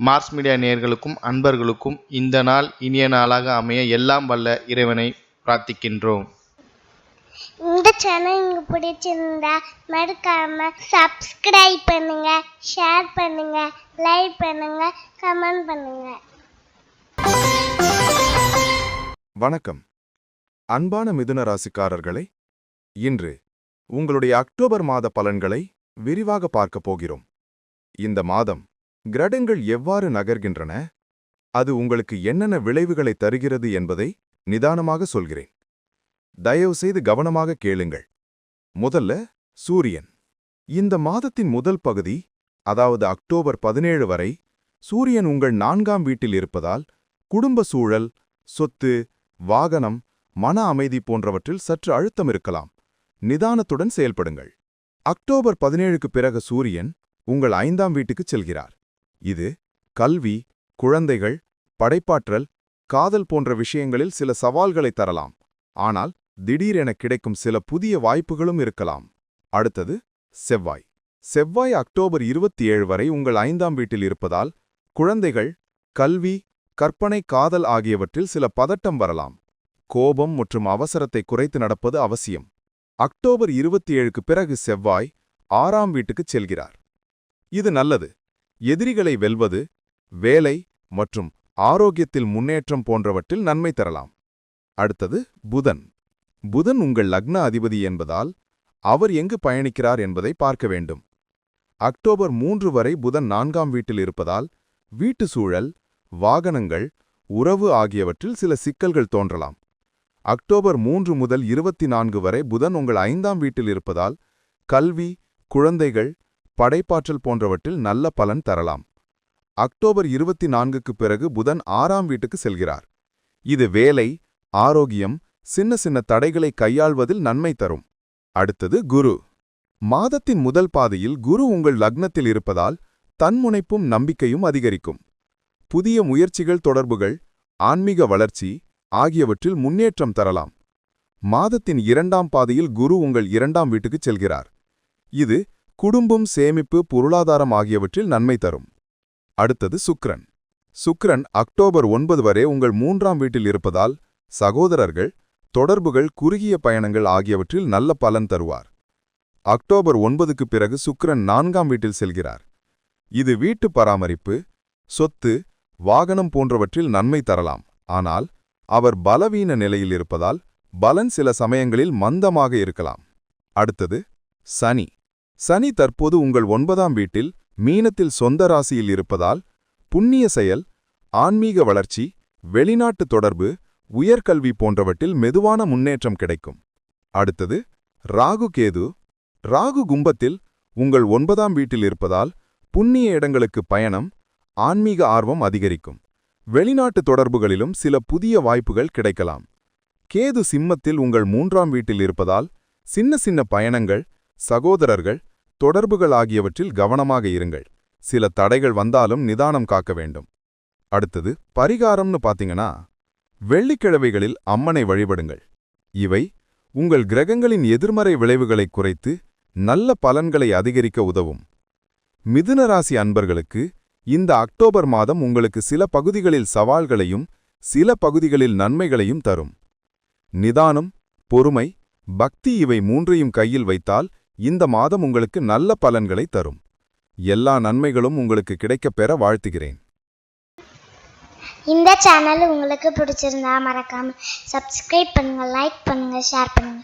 Mars media நேயர்களுக்கும் அன்பர்களுக்கும் இந்த நாள் இனிய நாளாக அமைய எல்லாம் வல்ல இறைவனை பிரார்த்திக்கின்றோம். இந்த சேனல் உங்களுக்கு பிடிச்சிருந்தா மறக்காம சப்ஸ்கிரைப் பண்ணுங்க ஷேர் பண்ணுங்க லைக் பண்ணுங்க கமெண்ட் பண்ணுங்க. வணக்கம். அன்பான மிதுன ராசிக்காரர்களே இன்று உங்களுடைய அக்டோபர் மாத பலன்களை விரிவாக பார்க்கப் போகிறோம். இந்த மாதம் கிரடங்கள் எவ்வாறு நகர்கின்றன? அது உங்களுக்கு என்னென்ன விளைவுகளை தருகிறது என்பதை நிதானமாக சொல்கிறேன். தயவுசெய்து கவனமாக கேளுங்கள். முதல்ல சூரியன். இந்த மாதத்தின் முதல் பகுதி அதாவது அக்டோபர் பதினேழு வரை சூரியன் உங்கள் நான்காம் வீட்டில் இருப்பதால் குடும்ப சூழல் சொத்து வாகனம் மன அமைதி போன்றவற்றில் சற்று அழுத்தம் இருக்கலாம். நிதானத்துடன் செயல்படுங்கள். அக்டோபர் பதினேழுக்கு பிறகு சூரியன் உங்கள் ஐந்தாம் வீட்டுக்குச் செல்கிறார். இது கல்வி குழந்தைகள் படைப்பாற்றல் காதல் போன்ற விஷயங்களில் சில சவால்களை தரலாம். ஆனால் திடீரென கிடைக்கும் சில புதிய வாய்ப்புகளும் இருக்கலாம். அடுத்தது செவ்வாய். செவ்வாய் அக்டோபர் இருபத்தி ஏழு வரை உங்கள் ஐந்தாம் வீட்டில் இருப்பதால் குழந்தைகள் கல்வி கற்பனை காதல் ஆகியவற்றில் சில பதட்டம் வரலாம். கோபம் மற்றும் அவசரத்தை குறைத்து நடப்பது அவசியம். அக்டோபர் இருபத்தி ஏழுக்கு பிறகு செவ்வாய் ஆறாம் வீட்டுக்குச் செல்கிறார். இது நல்லது. எதிரிகளை வெல்வது வேலை மற்றும் ஆரோக்கியத்தில் முன்னேற்றம் போன்றவற்றில் நன்மை தரலாம். அடுத்தது புதன். புதன் உங்கள் லக்ன அதிபதி என்பதால் அவர் எங்கு பயணிக்கிறார் என்பதை பார்க்க வேண்டும். அக்டோபர் மூன்று வரை புதன் நான்காம் வீட்டில் இருப்பதால் வீட்டு சூழல் வாகனங்கள் உறவு ஆகியவற்றில் சில சிக்கல்கள் தோன்றலாம். அக்டோபர் மூன்று முதல் இருபத்தி நான்கு வரை புதன் உங்கள் ஐந்தாம் வீட்டில் இருப்பதால் கல்வி குழந்தைகள் படைப்பாற்றல் போன்றவற்றில் நல்ல பலன் தரலாம். அக்டோபர் இருபத்தி நான்குக்கு பிறகு புதன் ஆறாம் வீட்டுக்கு செல்கிறார். இது வேலை ஆரோக்கியம் சின்ன சின்ன தடைகளை கையாள்வதில் நன்மை தரும். அடுத்தது குரு. மாதத்தின் முதல் பாதையில் குரு உங்கள் லக்னத்தில் இருப்பதால் தன்முனைப்பும் நம்பிக்கையும் அதிகரிக்கும். புதிய முயற்சிகள் தொடர்புகள் ஆன்மீக வளர்ச்சி ஆகியவற்றில் முன்னேற்றம் தரலாம். மாதத்தின் இரண்டாம் பாதையில் குரு உங்கள் இரண்டாம் வீட்டுக்கு செல்கிறார். இது குடும்பம் சேமிப்பு பொருளாதாரம் ஆகியவற்றில் நன்மை தரும். அடுத்தது சுக்ரன் சுக்ரன் அக்டோபர் ஒன்பது வரை உங்கள் மூன்றாம் வீட்டில் இருப்பதால் சகோதரர்கள் தொடர்புகள் குறுகிய பயணங்கள் ஆகியவற்றில் நல்ல பலன் தருவார். அக்டோபர் ஒன்பதுக்கு பிறகு சுக்ரன் நான்காம் வீட்டில் செல்கிறார். இது வீட்டு பராமரிப்பு சொத்து வாகனம் போன்றவற்றில் நன்மை தரலாம். ஆனால் அவர் பலவீன நிலையில் இருப்பதால் பலன் சில சமயங்களில் மந்தமாக இருக்கலாம். அடுத்தது சனி. சனி தற்போது உங்கள் ஒன்பதாம் வீட்டில் மீனத்தில் சொந்த ராசியில் இருப்பதால் புண்ணிய செயல் ஆன்மீக வளர்ச்சி வெளிநாட்டு தொடர்பு உயர்கல்வி போன்றவற்றில் மெதுவான முன்னேற்றம் கிடைக்கும். அடுத்தது ராகு கேது. ராகு கும்பத்தில் உங்கள் ஒன்பதாம் வீட்டில் இருப்பதால் புண்ணிய இடங்களுக்கு பயணம் ஆன்மீக ஆர்வம் அதிகரிக்கும். வெளிநாட்டு தொடர்புகளிலும் சில புதிய வாய்ப்புகள் கிடைக்கலாம். கேது சிம்மத்தில் உங்கள் மூன்றாம் வீட்டில் இருப்பதால் சின்ன சின்ன பயணங்கள் சகோதரர்கள் தொடர்புகள் ஆகியவற்றில் கவனமாக இருங்கள். சில தடைகள் வந்தாலும் நிதானம் காக்க வேண்டும். அடுத்தது பரிகாரம்னு பார்த்தீங்கன்னா வெள்ளிக்கிழமைகளில் அம்மனை வழிபடுங்கள். இவை உங்கள் கிரகங்களின் எதிர்மறை விளைவுகளை குறைத்து நல்ல பலன்களை அதிகரிக்க உதவும். மிதுன ராசி அன்பர்களுக்கு இந்த அக்டோபர் மாதம் உங்களுக்கு சில பகுதிகளில் சவால்களையும் சில பகுதிகளில் நன்மைகளையும் தரும். நிதானம் பொறுமை பக்தி இவை மூன்றையும் கையில் வைத்தால் இந்த மாதம் உங்களுக்கு நல்ல பலன்களை தரும். எல்லா நன்மைகளும் உங்களுக்கு கிடைக்கப் பெற வாழ்த்துகிறேன். இந்த சேனல் உங்களுக்கு பிடிச்சிருந்தா மறக்காம சப்ஸ்கிரைப் பண்ணுங்க லைக் பண்ணுங்க ஷேர் பண்ணுங்க.